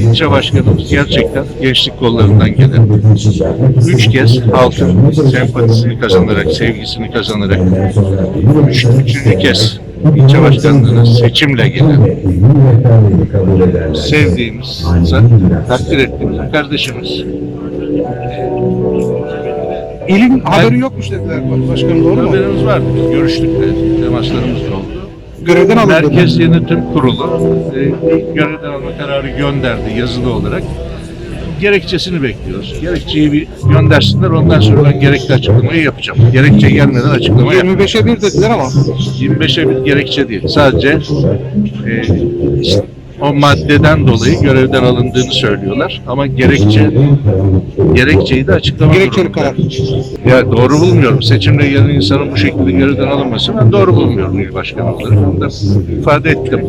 İlçe başkanımız gerçekten gençlik kollarından gelen üç kez halkın sempatisini kazanarak, sevgisini kazanarak üç, üçüncü kez ilçe başkanlığına seçimle gelen sevdiğimiz, takdir ettiğimiz kardeşimiz. İlin haberi yokmuş dediler başkanım doğru mu? Haberimiz vardı. Biz görüştük de temaslarımız da oldu. Görevden alındı. Merkez Yönetim Kurulu e, görevden alma kararı gönderdi yazılı olarak. Gerekçesini bekliyoruz. Gerekçeyi bir göndersinler ondan sonra ben gerekli açıklamayı yapacağım. Gerekçe gelmeden açıklama yapacağım. 25'e 1 dediler ama 25'e bir gerekçe değil. Sadece e, işte o maddeden dolayı görevden alındığını söylüyorlar. Ama gerekçe gerekçeyi de açıklama gerekçeli karar. Ya doğru bulmuyorum. Seçimle gelen insanın bu şekilde görevden alınması ben doğru bulmuyorum il başkanı olarak. Da ifade ettim.